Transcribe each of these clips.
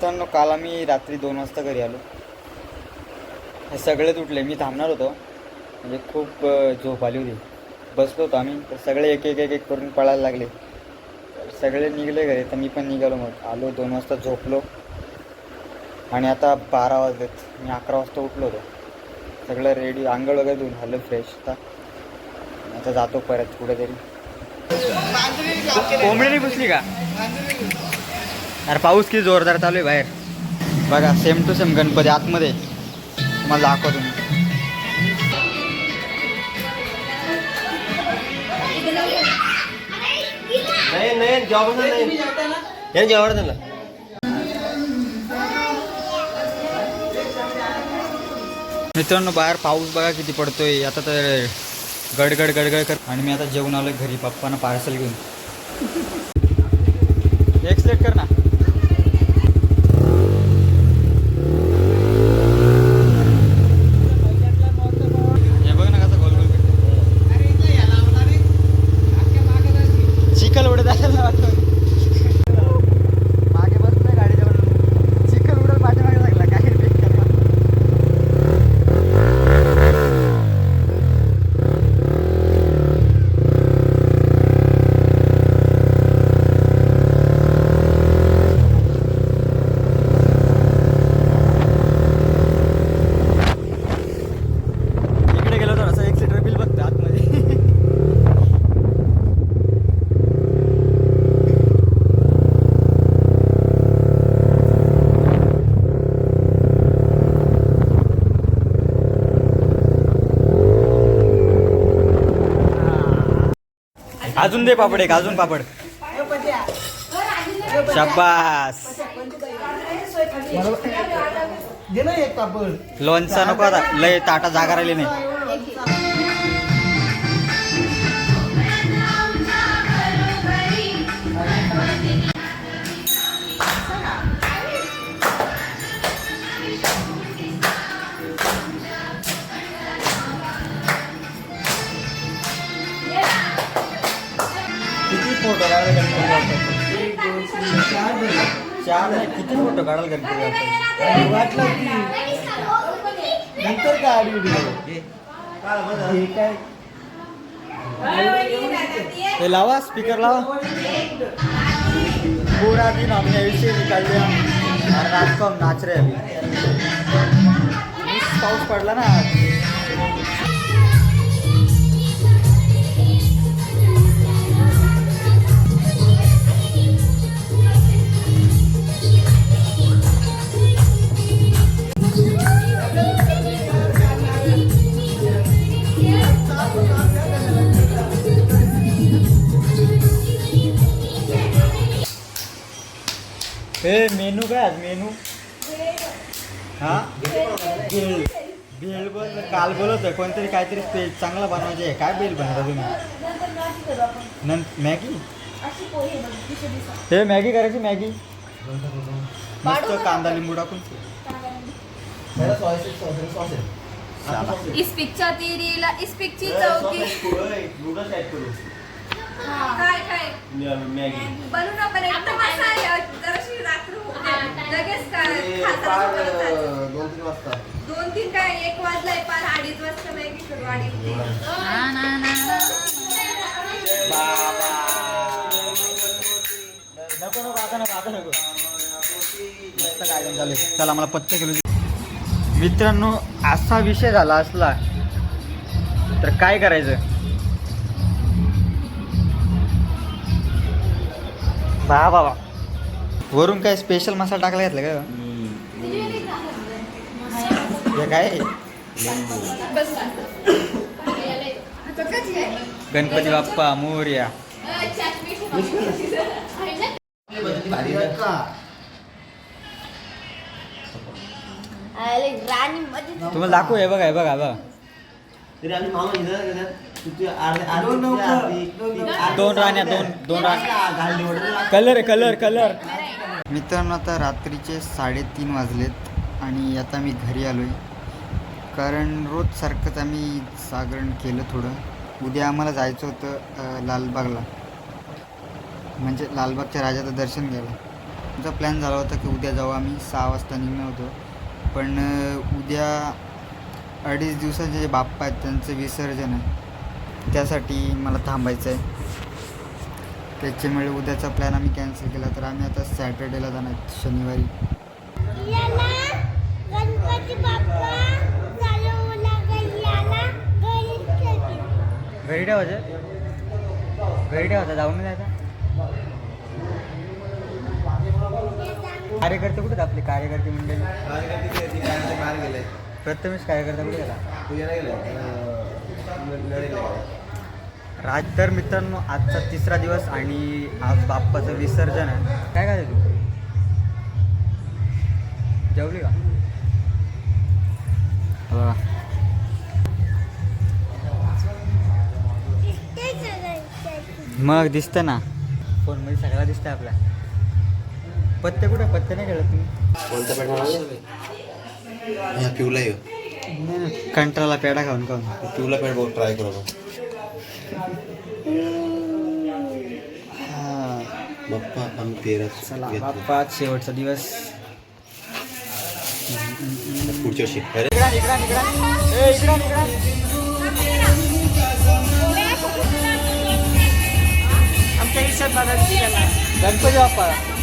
मित्रांनो काल आम्ही रात्री दोन वाजता घरी आलो. हे सगळेच उठले मी थांबणार होतो. म्हणजे खूप झोप आली होती. बसलो होतो आम्ही. तर सगळे एक एक एक एक करून पळायला लागले. सगळे निघले घरी. तर मी पण निघालो मग. आलो दोन वाजता झोपलो. आणि आता बारा वाजलेत. मी अकरा वाजता उठलो होतो. सगळं रेडी. आंघोळ वगैरे धुवून झालं फ्रेश. आता आता जातो परत कुठेतरी. कोंबडी पुसली का? अरे पाऊस किती जोरदार चालू आहे बाहेर. बघा सेम टू सेम गणपती आतमध्ये. तुम्हाला दाखवतो मी. नाही नाही जॉब नाही. यांनी जेवढं त्यांना मित्रांनो बाहेर पाऊस बघा किती पडतोय. आता तर गडगड गडगड कर आणि मी आता जेवण आलोय घरी. पप्पांना पार्सल घेऊन. एक्सलेट कर ना हे बघ ना कसं गोल गोल चिखल उडत असेल ना वाटतं मागे बसलोय गाडीच्या वरून. चिखल उडत पाठीमागे लागला काय बेकार काम. इकडे गेलो तर असं एक लिटर बिल बघतं आतमध्ये अजून दे पापड एक अजून पापड. शाबास. दे ना एक पापड. लोणचा नको आता लय ताटा जागा राहिली नाही. काढायला गणपती चार किती फोटो काढायला गणपती बाप्पाचे? वाटलं की नंतर काय आडी उडी हे काय हे लावा स्पीकर लावा. पूरा दिन हमने ऐसे निकाल दिया और रात को हम नाच रहे अभी पाऊस पडला ना हे मेनू काय आज? मेनू? हा? भेळ भेळ बोल काल बोलत होते कोणतरी काहीतरी पे चांगला बनवायचे आहे. काय बेल बनवता तुम्ही? नं मॅगी? हे मॅगी करायची मॅगी. मस्त कांदा लिंबू टाकून. शाबा. इस पिक्चर तिरीला इस पिक्चर चौकी. काय काय मॅगी. बनवू ना रात्र होते. लगेच. दोन तीन वाजता. दोन तीन काय एक वाजलाय पार अडीच वाजता मॅगी करू अडीच बाबा. नको नको आता नको आता नको. मस्त गार्डन चालू मला पत्ते केलो मित्रांनो असा विषय झाला असला तर काय करायचं? बा बाबा. वरून काय स्पेशल मसाला टाकला घेतला का? हे काय? गणपती बाप्पा मोर्या. तुम्हाला दाखवू हे बघा हे बघा बघा. दोन दोन दोन राण्या दोन दोन राण्या. Colour colour colour. मित्रांनो आता रात्रीचे साडेतीन वाजलेत आणि आता मी घरी आलो आहे कारण रोजसारखंच आम्ही जागरण केलं थोडं. उद्या आम्हाला जायचं होतं लालबागला. म्हणजे लालबागच्या राजाचं दर्शन घ्यायला. आमचा प्लॅन झाला होता की उद्या जाऊ आम्ही. सहा वाजता निघणार होतो. पण उद्या अडीच दिवसाचे जे बाप्पा आहेत त्यांचं विसर्जन आहे. त्यासाठी मला थांबायचं आहे त्याच्यामुळे उद्याचा प्लॅन आम्ही कॅन्सल केला. तर आम्ही आता सॅटर्डेला जाणार शनिवारी. घरी ठेवायचं घरी ठेवायचं जाऊन नाही जायचं. कार्यकर्ते कुठे आहेत आपले? कार्यकर्ते मंडळी. बाहेर गेले प्रथमेश कार्यकर्ता कुठे गेला? तुझ्या नाही गेले. राज तर मित्रांनो आजचा तिसरा दिवस आणि आज बाप्पाचं विसर्जन आहे. काय काय तू? जेवली का? बघा. मग दिसतं ना? फोनमध्ये सगळा दिसतं आपला पत्ते कुठे? पत्ते नाही खेळत तुम्ही. हा पिवला येऊ कंट्राला पेढा खाऊन खाऊन. पिवला पेट बहुत ट्राय करू. बाप्पा आम्ही तेरा चला. बाप्पा शेवटचा दिवस. पुढच्या इकडं आमच्या गणपती बाप्पा.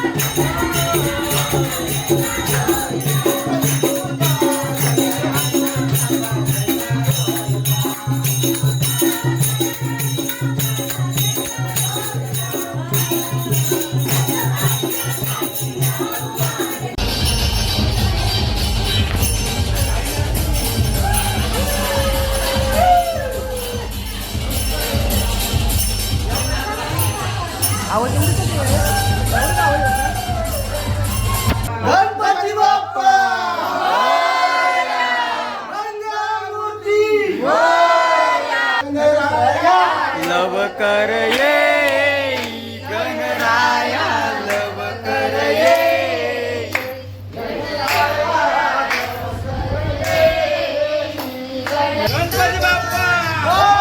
「なんだって」बाप्पा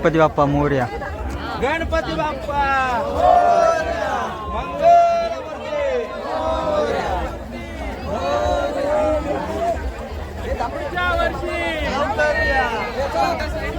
गणपती बाप्पा मोर्या. गणपती बाप्पा! वर्षी!